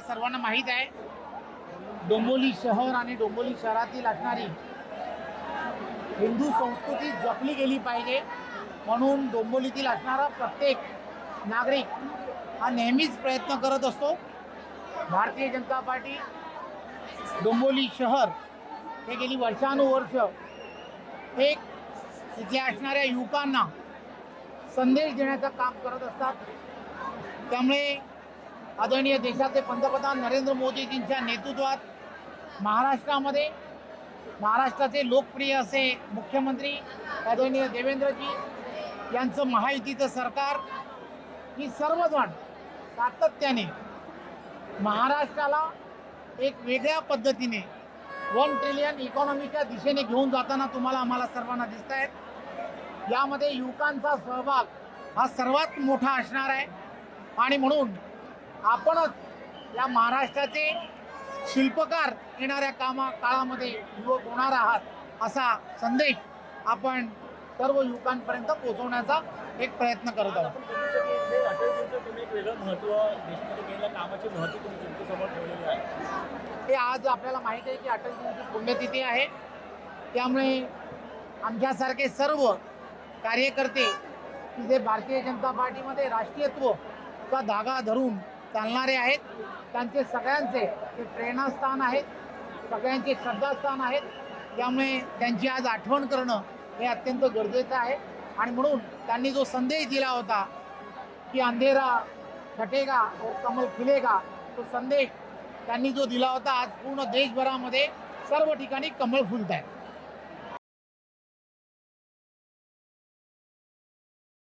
सर्वांना माहीत आहे. डोंबोली शहर आणि डोंबोली शहरातील असणारी हिंदू संस्कृती जपली गेली पाहिजे. म्हणून डोंबोलीतील असणारा प्रत्येक नागरिक हा नेहमीच प्रयत्न करत असतो. भारतीय जनता पार्टी डोंबोली शहर हे गेली वर्षानुवर्ष एक इथल्या असणाऱ्या युवकांना संदेश देण्याचं काम करत असतात. त्यामुळे आदरणीय देशाचे पंतप्रधान नरेंद्र मोदीजींच्या नेतृत्वात महाराष्ट्रामध्ये महाराष्ट्राचे लोकप्रिय असे मुख्यमंत्री आदरणीय देवेंद्रजी यांचं महायुतीचं सरकार ही सर्वजण सातत्याने महाराष्ट्राला एक वेगळ्या पद्धतीने वन ट्रिलियन इकॉनॉमीच्या दिशेने घेऊन जाताना तुम्हाला आम्हाला सर्वांना दिसत आहेत. यामध्ये युवकांचा सहभाग हा सर्वात मोठा असणार आहे. आणि म्हणून आपणच या महाराष्ट्राचे शिल्पकार येणाऱ्या कामा काळामध्ये युवक होणार आहात असा संदेश आपण सर्व युवकांपर्यंत पोहोचवण्याचा एक प्रयत्न करत आहोत. हे आज आपल्याला माहीत आहे की अटलजींची पुण्यतिथी आहे. त्यामुळे आमच्यासारखे सर्व कार्यकर्ते की जे भारतीय जनता पार्टीमध्ये राष्ट्रीयत्वचा धागा धरून चालणारे आहेत. त्यांचे सगळ्यांचे ते प्रेरणास्थान आहेत. सगळ्यांचे श्रद्धास्थान आहेत. त्यामुळे त्यांची आज आठवण करणं हे अत्यंत गरजेचं आहे. आणि म्हणून त्यांनी जो संदेश दिला होता की अंधेरा छटेगा और कमल फुलेगा तो संदेश त्यांनी जो दिला होता आज पूर्ण देशभरामध्ये सर्व ठिकाणी कमळ फुलत आहे